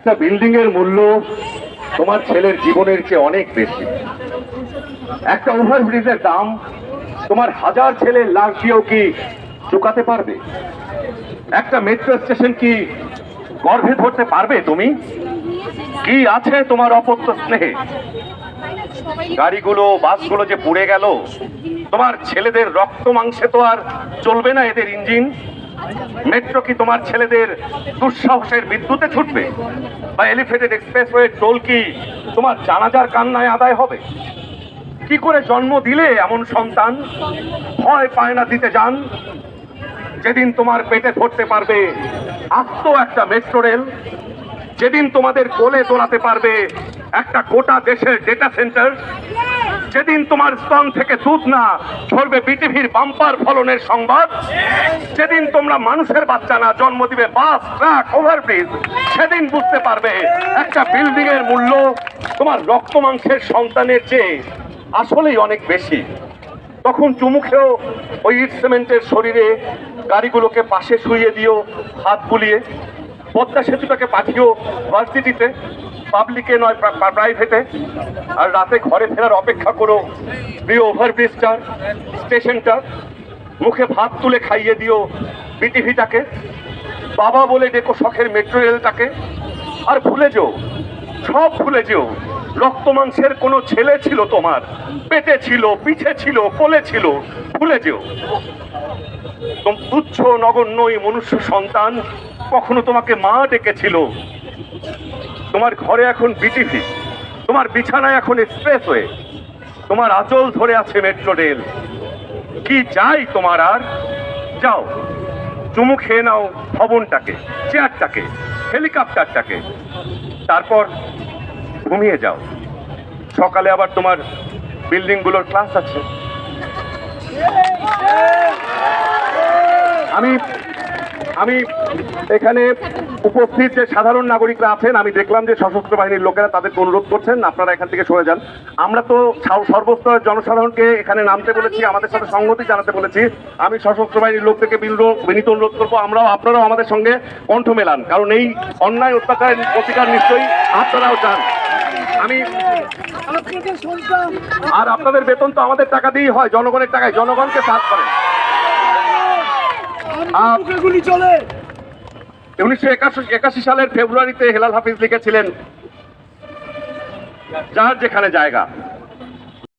একটা বিল্ডিং এর মূল্য তোমার ছেলের জীবনের চেয়ে অনেক বেশি। একটা ওভারব্রিজের দাম তোমার হাজার ছেলের লাশ দিয়েও কি চুকাতে পারবে? একটা মেট্রো স্টেশন কি গর্ভে ধরতে পারবে তুমি? কি আছে তোমার অপত্য স্নেহে? গাড়িগুলো, বাসগুলো যে পুড়ে গেল, তোমার ছেলেদের রক্ত মাংসে তো আর চলবে না এদের ইঞ্জিন। মেট্রো কি তোমার ছেলেদের দুঃসাহসের বিদ্যুতে ছুটবে? বা এলিভেটেড এক্সপ্রেসওয়ে টোল কি তোমার জানাজার কান্নায় আদায় হবে? কি করে জন্ম দিলে এমন সন্তান? ভয় পায় না দিতে যান। যেদিন তোমার পেটে ধরতে পারবে আস্ত একটা মেট্রো রেল, যেদিন তোমাদের কোলে দোলাতে পারবে একটা গোটা দেশের ডেটা সেন্টার যেদিন তোমার স্তন থেকে দুধ না ঝরবে বিটিভির বাম্পার ফলনের সংবাদ, যেদিন তোমরা মানুষের বাচ্চা না, জন্ম দিবে বাস, ট্রাক, ওভারব্রিজ, সেদিন বুঝতে পারবে একটা বিল্ডিং এর মূল্য তোমার রক্ত মাংসের সন্তানের চেয়ে আসলেই অনেক বেশি। তখন চুমু খেয়েও ওই ইট সিমেন্টের শরীরে গাড়িগুলোকে পাশে শুইয়ে দিও, হাত বুলিয়ে। পদ্মা সেতুটাকে পাঠিয়েও ভার্সিটিতে পাবলিকে নয় প্রাইভেটে আর রাতে ঘরে ফেরার অপেক্ষা করো, প্রিয় ওভারব্রিজটার স্টেশনটার মুখে ভাত তুলে খাইয়ে দিও বিটিভিটাকে বাবা বলে ডেকো শখের মেট্রো রেলটাকে আর ভুলে যেও, সব ভুলে যেও রক্ত মাংসের কোনো ছেলে ছিল তোমার। পেটে ছিল, পিঠে ছিল, কোলে ছিল, ভুলে যেও। তুচ্ছ নগণ্য এই মনুষ্য সন্তান কখনো তোমাকে মা ডেকেছিল। তোমার ঘরে এখন বিটিভি। তোমার বিছানায় এখন এক্সপ্রেসওয়ে। তোমার আঁচল ধরে আছে মেট্রো রেল। কি চাই তোমার আর? যাও, চুমু খেয়ে নাও ভবনটাকে, চেয়ারটাকে, হেলিকপ্টারটাকে। তারপর ঘুমিয়ে যাও। সকালে আবার তোমার বিল্ডিংগুলোর ক্লাস আছে। আমি আমি এখানে উপস্থিত যে সাধারণ নাগরিকরা আছেন আমি দেখলাম যে সশস্ত্র বাহিনীর লোকেরা তাদেরকে অনুরোধ করছেন আপনারা এখান থেকে সরে যান। আমরা তো সর্বস্তরের জনসাধারণকে এখানে নামতে বলেছি আমাদের সাথে সংগতি জানাতে বলেছি। আমি সশস্ত্র বাহিনীর লোকদেরকে বিনীত অনুরোধ করব আমরাও আপনারাও আমাদের সঙ্গে কণ্ঠ মেলান কারণ এই অন্যায় অত্যাচার প্রতিকার নিশ্চয়ই আপনারাও চান। আমি আর আপনাদের বেতন তো আমাদের টাকা দিয়েই হয় জনগণের টাকায় জনগণকে সাথ করেন চলে। উনিশশো একাশি একাশি সালের ফেব্রুয়ারিতে হেলাল হাফিজ লিখেছিলেন যার যেখানে জায়গা।